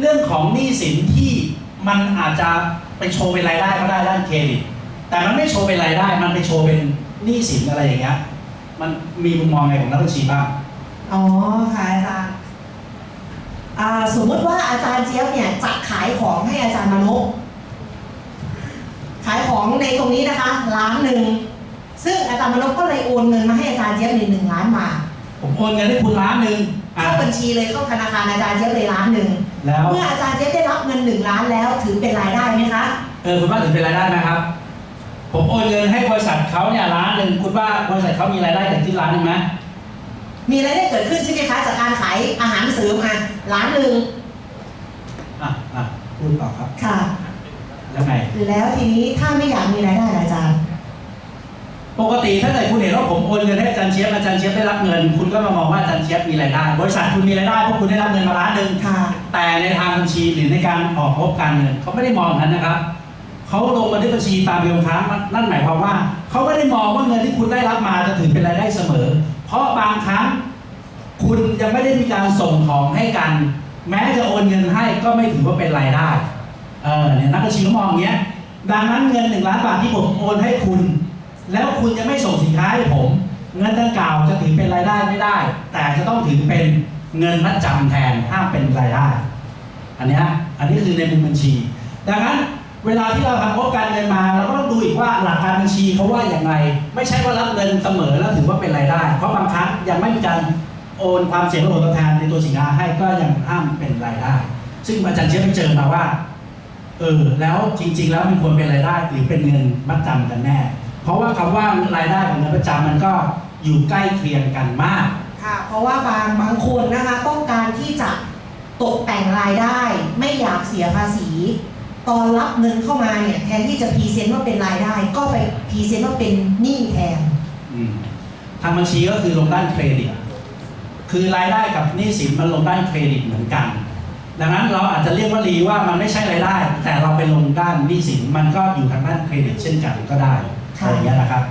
เรื่องของหนี้สินที่มันอาจจะไปโชว์เป็นรายได้ก็ได้ด้านเครดิต แต่มันไม่โชว์เป็นรายได้ มันไปโชว์เป็นหนี้สินอะไรอย่างเงี้ย มันมีมุมมองไงของนักบัญชีบ้าง อ๋อค่ะอาจารย์สมมติว่าอาจารย์เจี๊ยบเนี่ยจะขายของให้อาจารย์มนุษย์ขายของในตรงนี้นะคะล้านหนึ่งซึ่งอาจารย์มนุษย์ก็เลยโอนเงินมาให้อาจารย์เจี๊ยบในหนึ่งล้านบาท ผมโอนเงินให้คุณล้านหนึ่งอะเข้าบัญชีเลยเข้าธนาคารอาจารย์เจี๊ยบเลยล้านหนึ่งแล้วเมื่ออาจารย์เจี๊ยบได้รับเงินหนึ่งล้านแล้วถือเป็นรายได้ไหมคะเออคุณว่าถือเป็นรายได้ไหมครับ ผมโอนเงินให้บริษัทเขาเนี่ยล้านหนึ่งคุณว่าบริษัทเขามีรายได้จากที่ล้านหนึ่งไหมมีรายได้เกิดขึ้นใช่ไหมคะจากการขายอาหารเสริมอะล้านหนึ่งอะอะพูดต่อครับค่ะ แล้วไงแล้วทีนี้ถ้าไม่อยากมีรายได้ล่ะอาจารย์ ปกติถ้าเกิดคุณเห็นว่าผมโอนเงินให้อาจารย์เชียบอาจารย์เชียบได้รับเงิน คุณก็มามองว่าอาจารย์เชียบมีรายได้ บริษัทคุณมีรายได้เพราะคุณได้รับเงินมาล้านหนึ่งค่ะ แต่ในทางบัญชีหรือในการออกงบการเงินเขาไม่ได้มองอย่างนั้นนะครับเขาลงบันทึกบัญชีตามเรียงค้างนั่นหมายความว่าเขาไม่ได้มองว่าเงินที่คุณได้รับมาจะถือเป็นรายได้เสมอ เพราะบางครั้งคุณยังไม่ได้มีการส่งของให้กัน แม้จะโอนเงินให้ก็ไม่ถือว่าเป็นรายได้เออเนี่ยนักบัญชีเขามองอย่างเงี้ยดังนั้นเงินหนึ่งล้านบาทที่ผมโอนให้คุณ แล้วคุณยังไม่ส่งสินค้าให้ผม เงินดังกล่าวจะถือเป็นรายได้ไม่ได้ แต่จะต้องถือเป็นเงินมัดจำแทนห้ามเป็นรายได้ อันนี้อันนี้คือในมุมบัญชี ดังนั้นเวลาที่เราทำงบการเงินมาเราก็ต้องดูอีกว่าหลักการบัญชีเขาว่าอย่างไร ไม่ใช่ว่ารับเงินเสมอแล้วถือว่าเป็นรายได้ เพราะบางครั้งยังไม่มีการโอนความเสี่ยงและผลตอบแทนในตัวสินค้าให้ก็ยังห้ามเป็นรายได้ ซึ่งอาจารย์เชื่อไปเจอมาว่าเออแล้วจริง ๆ แล้วมันควรเป็นรายได้หรือเป็นเงินมัดจำกันแน่ เพราะว่าคำว่ารายได้กับเงินประจำมันก็อยู่ใกล้เคียงกันมากค่ะ เพราะว่าบางบางคนนะคะต้องการที่จะตกแต่งรายได้ ไม่อยากเสียภาษี ตอนรับเงินเข้ามาเนี่ยแทนที่จะพรีเซนต์ว่าเป็นรายได้ ก็ไปพรีเซนต์ว่าเป็นหนี้แทนอืมทางบัญชีก็คือลงด้านเครดิต คือรายได้กับหนี้สินมันลงด้านเครดิตเหมือนกัน ดังนั้นเราอาจจะเรียกว่ารีว่ามันไม่ใช่รายได้ แต่เราไปลงด้านหนี้สินมันก็อยู่ทางด้านเครดิตเช่นกันก็ได้ค่ะ อะไรอย่างเงี้ยนะครับ